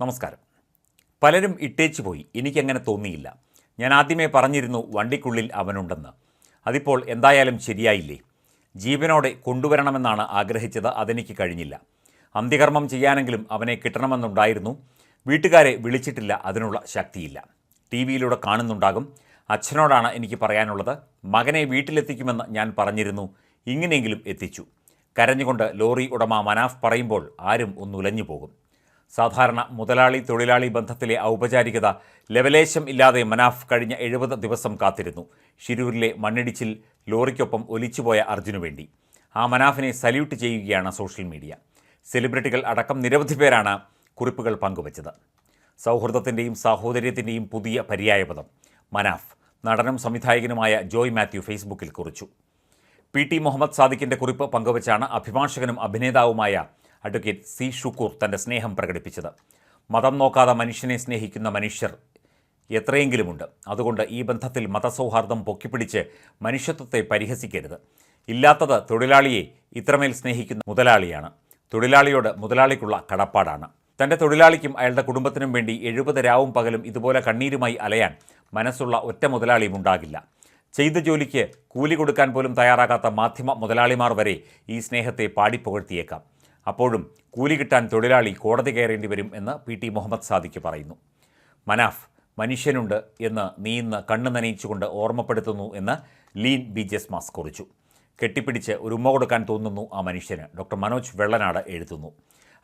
നമസ്കാരം. പലരും ഇട്ടേച്ചു പോയി. എനിക്കങ്ങനെ തോന്നിയില്ല. ഞാൻ ആദ്യമേ പറഞ്ഞിരുന്നു വണ്ടിക്കുള്ളിൽ അവനുണ്ടെന്ന്. അതിപ്പോൾ എന്തായാലും ശരിയായില്ലേ? ജീവനോടെ കൊണ്ടുവരണമെന്നാണ് ആഗ്രഹിച്ചത്. അതെനിക്ക് കഴിഞ്ഞില്ല. അന്ത്യകർമ്മം ചെയ്യാനെങ്കിലും അവനെ കിട്ടണമെന്നുണ്ടായിരുന്നു. വീട്ടുകാരെ വിളിച്ചിട്ടില്ല. അതിനുള്ള ശക്തിയില്ല. ടി വിയിലൂടെ കാണുന്നുണ്ടാകും. അച്ഛനോടാണ് എനിക്ക് പറയാനുള്ളത്. മകനെ വീട്ടിലെത്തിക്കുമെന്ന് ഞാൻ പറഞ്ഞിരുന്നു. ഇങ്ങനെയെങ്കിലും എത്തിച്ചു. കരഞ്ഞുകൊണ്ട് ലോറി ഉടമ മനാഫ് പറയുമ്പോൾ ആരും ഒന്നുലഞ്ഞു പോകും സാധാരണ മുതലാളി തൊഴിലാളി ബന്ധത്തിലെ ഔപചാരികത ലവലേശം ഇല്ലാതെ മനാഫ് കഴിഞ്ഞ എഴുപത് ദിവസം കാത്തിരുന്നു. ഷിരൂരിലെ മണ്ണിടിച്ചിൽ ലോറിക്കൊപ്പം ഒലിച്ചുപോയ അർജുനു വേണ്ടി. ആ മനാഫിനെ സല്യൂട്ട് ചെയ്യുകയാണ് സോഷ്യൽ മീഡിയ. സെലിബ്രിറ്റികൾ അടക്കം നിരവധി പേരാണ് കുറിപ്പുകൾ പങ്കുവച്ചത്. സൗഹൃദത്തിന്റെയും സാഹോദര്യത്തിന്റെയും പുതിയ പര്യായപദം മനാഫ് നടനും സംവിധായകനുമായ ജോയ് മാത്യു ഫേസ്ബുക്കിൽ കുറിച്ചു. പി ടി മുഹമ്മദ് സാദിഖിന്റെ കുറിപ്പ് പങ്കുവച്ചാണ് അഭിഭാഷകനും അഭിനേതാവുമായ അഡ്വക്കേറ്റ് സി ഷുക്കൂർ തന്റെ സ്നേഹം പ്രകടിപ്പിച്ചത്. മതം നോക്കാതെ മനുഷ്യനെ സ്നേഹിക്കുന്ന മനുഷ്യർ എത്രയെങ്കിലുമുണ്ട്. അതുകൊണ്ട് ഈ ബന്ധത്തിൽ മതസൗഹാർദ്ദം പൊക്കിപ്പിടിച്ച് മനുഷ്യത്വത്തെ പരിഹസിക്കരുത്. ഇല്ലാത്തത് തൊഴിലാളിയെ ഇത്രമേൽ സ്നേഹിക്കുന്ന മുതലാളിയാണ്. തൊഴിലാളിയോട് മുതലാളിക്കുള്ള കടപ്പാടാണ്. തന്റെ തൊഴിലാളിക്കും അയാളുടെ കുടുംബത്തിനും വേണ്ടി എഴുപത് രാവും പകലും ഇതുപോലെ കണ്ണീരുമായി അലയാൻ മനസ്സുള്ള ഒറ്റ മുതലാളിയും ഉണ്ടാകില്ല. ചെയ്ത ജോലിക്ക് കൂലി കൊടുക്കാൻ പോലും തയ്യാറാകാത്ത മാധ്യമ മുതലാളിമാർ വരെ ഈ സ്നേഹത്തെ പാടിപ്പുകഴ്ത്തിയേക്കാം. അപ്പോഴും കൂലി കിട്ടാൻ തൊഴിലാളി കോടതി കയറേണ്ടി വരും എന്ന് പി ടി മുഹമ്മദ് സാദിഖ് പറയുന്നു. മനാഫ് മനുഷ്യനുണ്ട് എന്ന് നീ ഇന്ന് കണ്ണു നനയിച്ചുകൊണ്ട് ഓർമ്മപ്പെടുത്തുന്നു എന്ന് ലീൻ ബി ജെസ്മാസ് കുറിച്ചു. കെട്ടിപ്പിടിച്ച് ഒരു ഉമ്മ കൊടുക്കാൻ തോന്നുന്നു ആ മനുഷ്യന്. ഡോക്ടർ മനോജ് വെള്ളനാട് എഴുതുന്നു.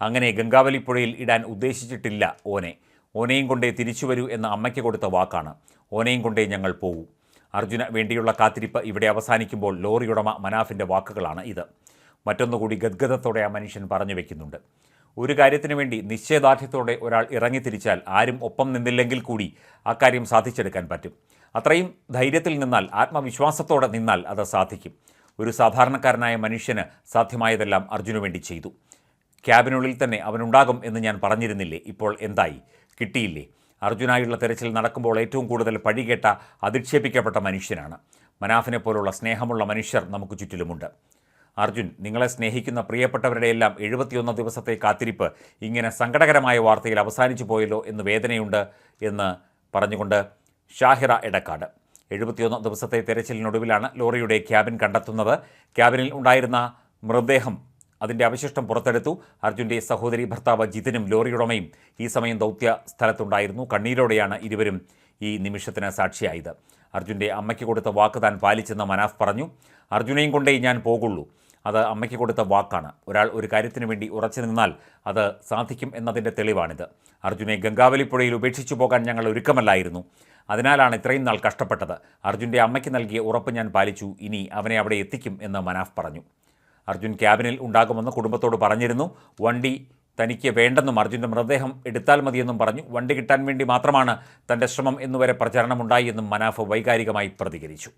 അങ്ങനെ ഗംഗാവലി പുഴയിൽ ഇടാൻ ഉദ്ദേശിച്ചിട്ടില്ല ഓനെ. ഓനെയും കൊണ്ടേ തിരിച്ചു വരൂ എന്ന അമ്മയ്ക്ക് കൊടുത്ത വാക്കാണ്. ഓനെയും കൊണ്ടേ ഞങ്ങൾ പോകൂ അർജുന വേണ്ടിയുള്ള കാത്തിരിപ്പ് ഇവിടെ അവസാനിക്കുമ്പോൾ ലോറിയുടമ മനാഫിന്റെ വാക്കുകളാണ് ഇത്. മറ്റൊന്നുകൂടി ഗദ്ഗതത്തോടെ ആ മനുഷ്യൻ പറഞ്ഞു വെക്കുന്നുണ്ട്. ഒരു കാര്യത്തിനു വേണ്ടി നിശ്ചയദാർഢ്യത്തോടെ ഒരാൾ ഇറങ്ങിത്തിരിച്ചാൽ ആരും ഒപ്പം നിന്നില്ലെങ്കിൽ കൂടി ആ കാര്യം സാധിച്ചെടുക്കാൻ പറ്റും. അത്രയും ധൈര്യത്തിൽ നിന്നാൽ ആത്മവിശ്വാസത്തോടെ നിന്നാൽ അത് സാധിക്കും. ഒരു സാധാരണക്കാരനായ മനുഷ്യന് സാധ്യമായതെല്ലാം അർജുനു വേണ്ടി ചെയ്തു. ക്യാബിനുള്ളിൽ തന്നെ അവനുണ്ടാകും എന്ന് ഞാൻ പറഞ്ഞിരുന്നില്ലേ? ഇപ്പോൾ എന്തായി? കിട്ടിയില്ലേ? അർജുനായുള്ള തെരച്ചിൽ നടക്കുമ്പോൾ ഏറ്റവും കൂടുതൽ പഴികേട്ട അധിക്ഷേപിക്കപ്പെട്ട മനുഷ്യനാണ്. മനാഫിനെ പോലുള്ള സ്നേഹമുള്ള മനുഷ്യർ നമുക്ക് ചുറ്റിലുമുണ്ട്. അർജുൻ നിങ്ങളെ സ്നേഹിക്കുന്ന പ്രിയപ്പെട്ടവരുടെയെല്ലാം എഴുപത്തിയൊന്ന് ദിവസത്തെ കാത്തിരിപ്പ് ഇങ്ങനെ സങ്കടകരമായ വാർത്തയിൽ അവസാനിച്ചു പോയല്ലോ എന്ന് വേദനയുണ്ട് എന്ന് പറഞ്ഞുകൊണ്ട് ഷാഹിറ എടക്കാട്. എഴുപത്തിയൊന്ന് ദിവസത്തെ തെരച്ചിലിനൊടുവിലാണ് ലോറിയുടെ ക്യാബിൻ കണ്ടെത്തുന്നത്. ക്യാബിനിൽ ഉണ്ടായിരുന്ന മൃതദേഹം അതിന്റെ അവശിഷ്ടം പുറത്തെടുത്തു. അർജുന്റെ സഹോദരി ഭർത്താവ് ജിതിനും ലോറിയുടമയും ഈ സമയം ദൗത്യ സ്ഥലത്തുണ്ടായിരുന്നു കണ്ണീരോടെയാണ് ഇരുവരും ഈ നിമിഷത്തിന് സാക്ഷിയായത്. അർജുന്റെ അമ്മയ്ക്ക് കൊടുത്ത വാക്ക് താൻ പാലിച്ചെന്ന് മനാഫ് പറഞ്ഞു. അർജുനെയും കൊണ്ടേ ഞാൻ പോകുള്ളൂ. അത് അമ്മയ്ക്ക് കൊടുത്ത വാക്കാണ്. ഒരാൾ ഒരു കാര്യത്തിന് വേണ്ടി ഉറച്ചു നിന്നാൽ അത് സാധിക്കും എന്നതിന്റെ തെളിവാണിത്. അർജുനെ ഗംഗാവലിപ്പുഴയിൽ ഉപേക്ഷിച്ചു പോകാൻ ഞങ്ങൾ ഒരുക്കമല്ലായിരുന്നു. അതിനാലാണ് ഇത്രയും നാൾ കഷ്ടപ്പെട്ടത്. അർജുന്റെ അമ്മയ്ക്ക് നൽകിയ ഉറപ്പ് ഞാൻ പാലിച്ചു. ഇനി അവനെ അവിടെ എത്തിക്കും എന്ന് മനാഫ് പറഞ്ഞു. അർജുൻ ക്യാബിനിൽ ഉണ്ടാകുമെന്ന് കുടുംബത്തോട് പറഞ്ഞിരുന്നു. വണ്ടി തനിക്ക് വേണ്ടെന്നും അർജുന്റെ മൃതദേഹം എടുത്താൽ മതിയെന്നും പറഞ്ഞു. വണ്ടി കിട്ടാൻ വേണ്ടി മാത്രമാണ് തന്റെ ശ്രമം എന്നുവരെ പ്രചരണമുണ്ടായി എന്നും മനാഫ് വൈകാരികമായി പ്രതികരിച്ചു.